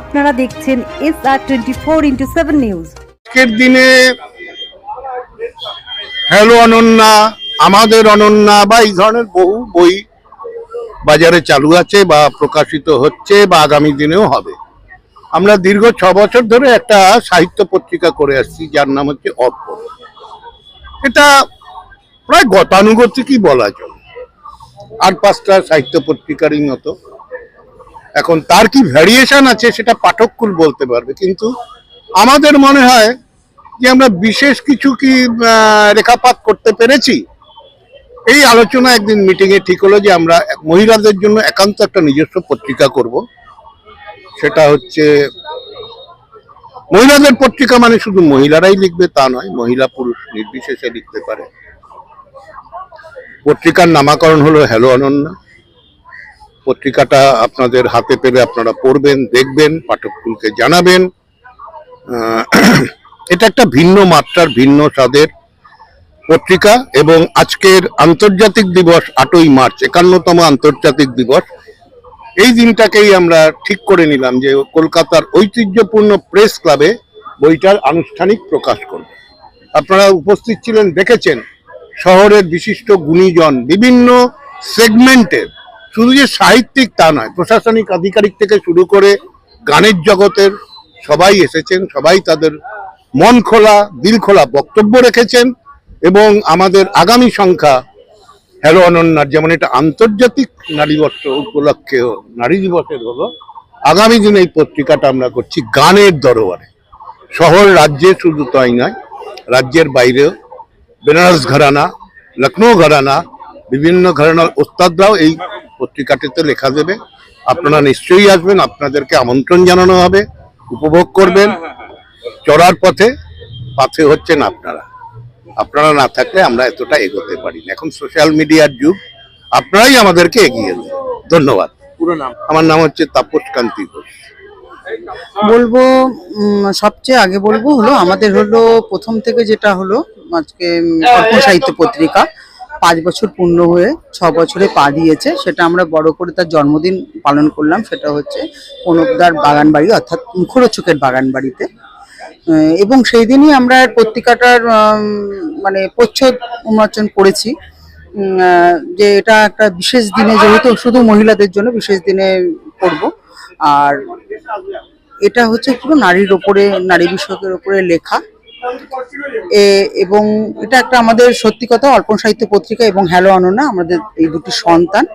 আপনারা দেখছেন S R twenty four into seven news আজকের দিনে হ্যালো অনন্যা, আমাদের অনন্যা বা এই ধরনের বহু বই বাজারে চালু আছে বা প্রকাশিত হচ্ছে বা আগামী দিনেও হবে। আমরা দীর্ঘ ছ বছর ধরে একটা সাহিত্য পত্রিকা করে আসছি, যার নাম হচ্ছে অর্পণ। এটা প্রায় গতানুগতিকই বলা চলে। আর পাঁচটা সাহিত্য পত্রিকারই মতো। এখন তার কি ভ্যারিয়েশন আছে সেটা পাঠককুল বলতে পারবে। কিন্তু আমাদের মনে হয় যে আমরা বিশেষ কিছু কি রেখাপাত করতে পেরেছি? এই আলোচনা একদিন মিটিং এ ঠিক হলো যে আমরা মহিলাদের জন্য একান্ত একটা নিজস্ব পত্রিকা করব। সেটা হচ্ছে মহিলাদের পত্রিকা মানে শুধু মহিলারাই লিখবে তা নয়, মহিলা পুরুষ নির্বিশেষে লিখতে পারে। পত্রিকার নামাকরণ হলো হ্যালো অনন্যা। পত্রিকাটা আপনাদের হাতে পেলে আপনারা পড়বেন, দেখবেন পাঠককুলকে জানাবেন। এটা একটা ভিন্ন মাত্রার, ভিন্ন স্বাদের পত্রিকা এবং আজকের আন্তর্জাতিক দিবস আটই মার্চ, একান্নতম আন্তর্জাতিক দিবস। এই দিনটাকেই আমরা ঠিক করে নিলাম যে কলকাতার ঐতিহ্যপূর্ণ প্রেস ক্লাবে বইটার আনুষ্ঠানিক প্রকাশ করব। আপনারা উপস্থিত ছিলেন, দেখেছেন, শহরের বিশিষ্ট গুণীজন, বিভিন্ন সেগমেন্টের শুধু যে সাহিত্যিক তা নয়, প্রশাসনিক আধিকারিক থেকে শুরু করে গানের জগতের সবাই এসেছেন, সবাই তাদের মন খোলা, দিল খোলা বক্তব্য রেখেছেন এবং আমাদের আগামী সংখ্যা হ্যালো অনন্যার, যেমন এটা আন্তর্জাতিক নারী বর্ষ উপলক্ষে নারী দিবসের হলো, আগামী দিনে এই পত্রিকাটা আমরা করছি গানের দরবারে। শহর রাজ্যে শুধু তাই নয়, রাজ্যের বাইরেও। বেনারস ঘরানা লখনৌ ঘরানা, বিভিন্ন ঘরানার ওস্তাদরাও এই পত্রিকাটিতে লেখা দেবে। আপনারা নিশ্চয়ই আসবেন আপনাদেরকে আমন্ত্রণ জানানো হবে উপভোগ করবেন। চড়ার পথে পাথে হচ্ছেন আপনারা। আপনারা না থাকলে আমরা এতটা এগোতে পারি না। এখন সোশ্যাল মিডিয়ার যুগ আপনারাই আমাদেরকে এগিয়ে দেন ধন্যবাদ। পুরো নাম? আমার নাম হচ্ছে তাপস কান্তি ঘোষ। বলব সবচেয়ে আগে বলব হলো আমাদের হলো প্রথম থেকে যেটা হলো আজকে সাহিত্য পত্রিকা। পাঁচ বছর পূর্ণ হয়ে ছ বছরে পা দিয়েছে। সেটা আমরা বড় করে তার জন্মদিন পালন করলাম। সেটা হচ্ছে বাগান বাড়ি অর্থাৎ মুখরোচকের বাগান বাড়িতে এবং সেই দিনই আমরা পত্রিকাটার মানে প্রচ্ছদ উন্মোচন করেছি। যে এটা একটা বিশেষ দিনে যেহেতু শুধু মহিলাদের জন্য বিশেষ দিনে করব। আর এটা হচ্ছে পুরো নারীর ওপরে, নারী বিষয়কের ওপরে লেখা। এবং এটা একটা আমাদের সত্যি কথা অর্পণ সাহিত্য পত্রিকা এবং হ্যালো অননা আমাদের এই দুটি সন্তান।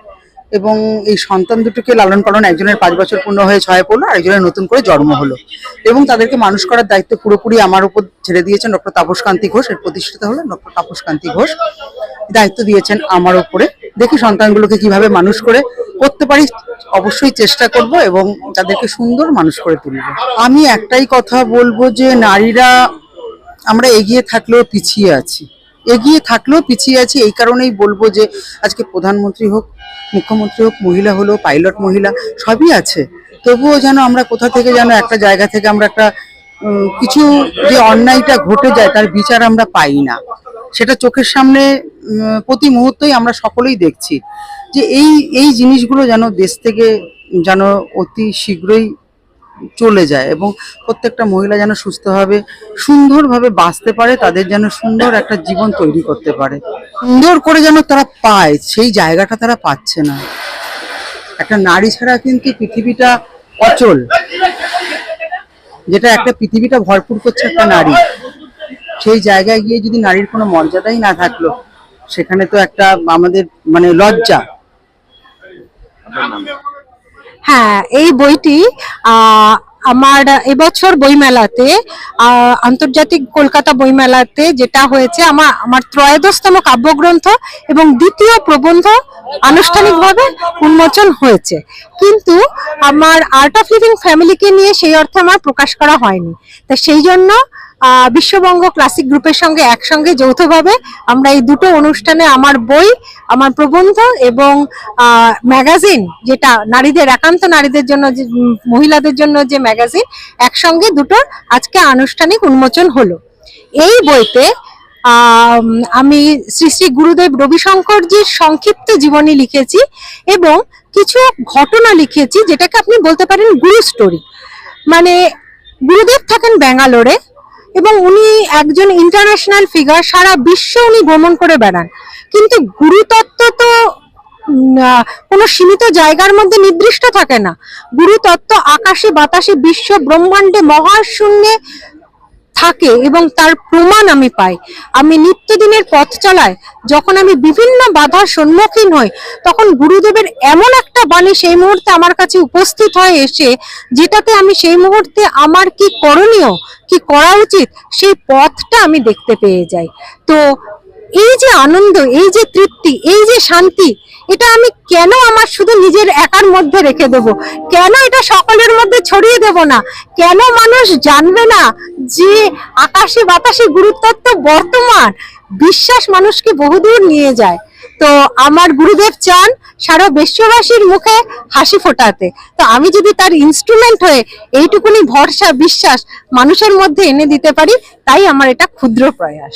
এবং এই সন্তান দুটোকে লালন পালন একজনের পাঁচ বছর পূর্ণ হয়ে ছয় পড়ল, আর একজনের নতুন করে জন্ম হলো। এবং তাদেরকে মানুষ করার দায়িত্ব পুরোপুরি আমার উপর ছেড়ে দিয়েছেন ডক্টর তাপস কান্তি ঘোষ, এর প্রতিষ্ঠিত হলো ডক্টর তাপস কান্তি ঘোষ। দায়িত্ব দিয়েছেন আমার উপরে। দেখি সন্তানগুলোকে কীভাবে মানুষ করে করতে পারি, অবশ্যই চেষ্টা করব এবং তাদেরকে সুন্দর মানুষ করে তুলব। আমি একটাই কথা বলব যে, নারীরা আমরা এগিয়ে থাকলেও পিছিয়ে আছি। এগিয়ে থাকলেও পিছিয়ে আছি এই কারণেই বলব যে আজকে প্রধানমন্ত্রী হোক, মুখ্যমন্ত্রী হোক, মহিলা হলো পাইলট মহিলা, সবই আছে। তবুও যেন আমরা কোথা থেকে যেন একটা জায়গা থেকে আমরা একটা কিছু যে অন্যায়টা ঘটে যায় তার বিচার আমরা পাই না। সেটা চোখের সামনে প্রতি মুহূর্তেই আমরা সকলেই দেখছি যে এই এই জিনিসগুলো যেন দেশ থেকে যেন অতি শীঘ্রই চলে যায় এবং প্রত্যেকটা মহিলা যেন সুস্থভাবে, সুন্দরভাবে বাঁচতে পারে, তাদের যেন সুন্দর একটা জীবন তৈরি করতে পারে। সুন্দর করে যেন তারা পায়, সেই জায়গাটা তারা পাচ্ছে না। একটা নারী ছাড়া কিন্তু পৃথিবীটা অচল। যেটা একটা পৃথিবীটা ভরপুর করছে একটা নারী। সেই জায়গায় গিয়ে যদি নারীর কোনো মর্যাদাই না থাকল, সেখানে তো একটা আমাদের মানে লজ্জা। হ্যাঁ এই বইটি আমার এবছর বইমেলাতে আন্তর্জাতিক কলকাতা বইমেলাতে যেটা হয়েছে, আমার আমার ত্রয়োদশতম কাব্যগ্রন্থ এবং দ্বিতীয় প্রবন্ধ আনুষ্ঠানিকভাবে উন্মোচন হয়েছে। কিন্তু আমার আর্ট অফ লিভিং ফ্যামিলিকে নিয়ে সেই অর্থে আমার প্রকাশ করা হয়নি। তা সেই জন্য বিশ্ববঙ্গ ক্লাসিক গ্রুপের সঙ্গে একসঙ্গে যৌথভাবে আমরা এই দুটো অনুষ্ঠানে আমার বই, আমার প্রবন্ধ এবং ম্যাগাজিন যেটা নারীদের, একান্ত নারীদের জন্য যে মহিলাদের জন্য যে ম্যাগাজিন, একসঙ্গে দুটোর আজকে আনুষ্ঠানিক উন্মোচন হলো। এই বইতে, আমি শ্রী শ্রী গুরুদেব রবিশঙ্করজির সংক্ষিপ্ত জীবনী লিখেছি এবং কিছু ঘটনা লিখেছি যেটাকে আপনি বলতে পারেন গুরু স্টোরি মানে গুরুদেব থাকেন ব্যাঙ্গালোরে এবং উনি একজন ইন্টারন্যাশনাল ফিগার সারা বিশ্বে উনি ভ্রমণ করে বেড়ান। কিন্তু গুরুতত্ত্ব তো কোনো সীমিত জায়গার মধ্যে নির্দিষ্ট থাকে না। গুরুতত্ত্ব আকাশে বাতাসে বিশ্ব ব্রহ্মাণ্ডে মহাশূন্যে থাকে এবং তার প্রমাণ আমি পাই। আমি নিত্যদিনের পথ চলায় যখন আমি বিভিন্ন বাধার সম্মুখীন হই, তখন গুরুদেবের এমন একটা বাণী সেই মুহূর্তে আমার কাছে উপস্থিত হয় এসে, যেটাতে আমি সেই মুহূর্তে আমার কি করণীয়, কি করা উচিত, সেই পথটা আমি দেখতে পেয়ে যাই। তো এই যে আনন্দ, এই যে তৃপ্তি, এই যে শান্তি, এটা আমি কেন আমার শুধু নিজের একার মধ্যে রেখে দেব? কেন এটা সকলের মধ্যে ছড়িয়ে দেব না? কেন মানুষ জানবে না যে আকাশে বাতাসে গুরুত্বত্ব বর্তমান? বিশ্বাস মানুষকে বহুদূর নিয়ে যায়। তো আমার গুরুদেব চান সারা বিশ্ববাসীর মুখে হাসি ফোটাতে। তো আমি যদি তার ইনস্ট্রুমেন্ট হয়ে এইটুকুনি ভরসা, বিশ্বাস মানুষের মধ্যে এনে দিতে পারি, তাই আমার এটা ক্ষুদ্র প্রয়াস।